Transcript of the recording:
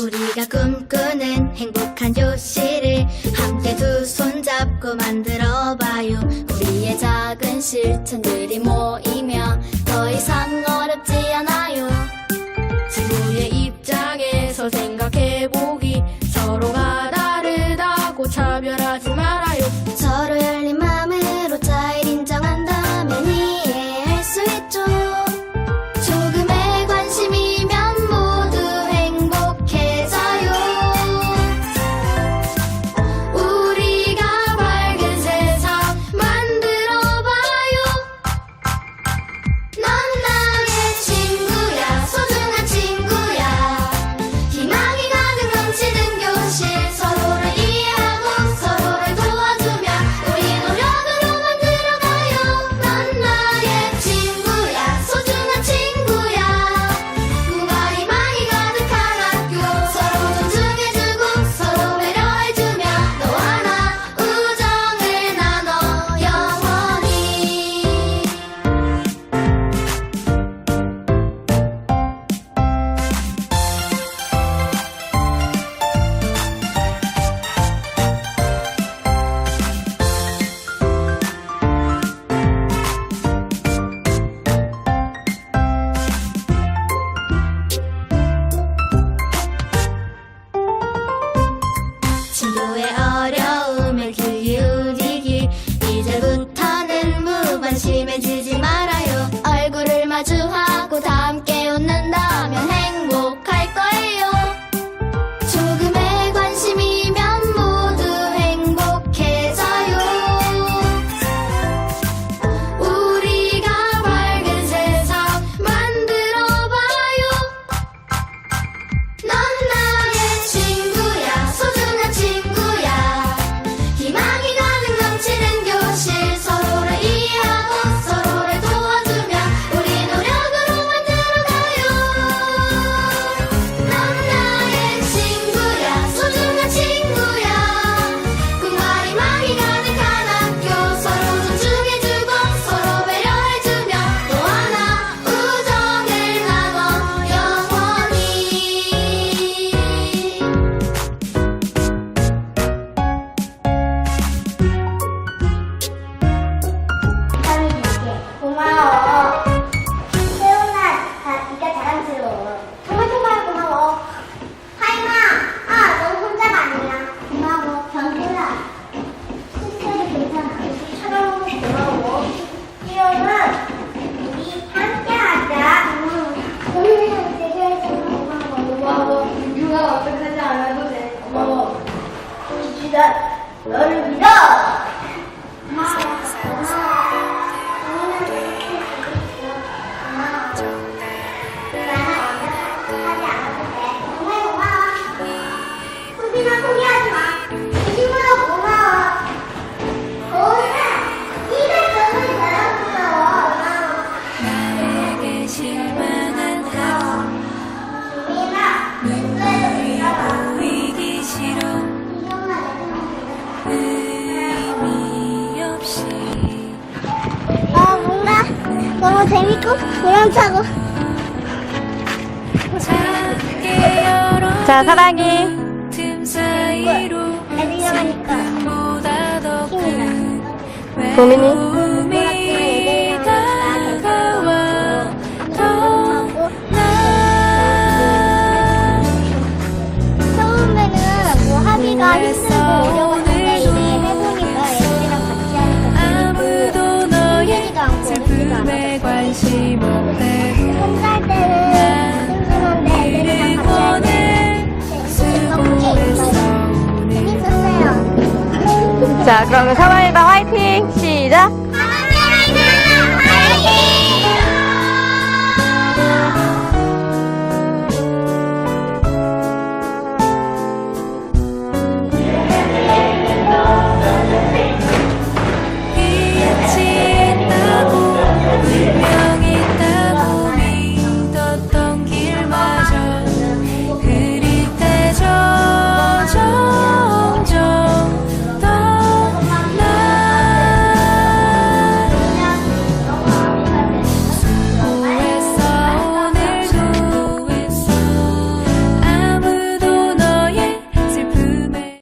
우리가 꿈꾸는 행복한 도시. 재밌고 보람차고. 자 사랑해. 애들이 하니까. 힘이 나 고민이 자, 때는 사과를 받고 그러면 사마이가 화이팅! 시작!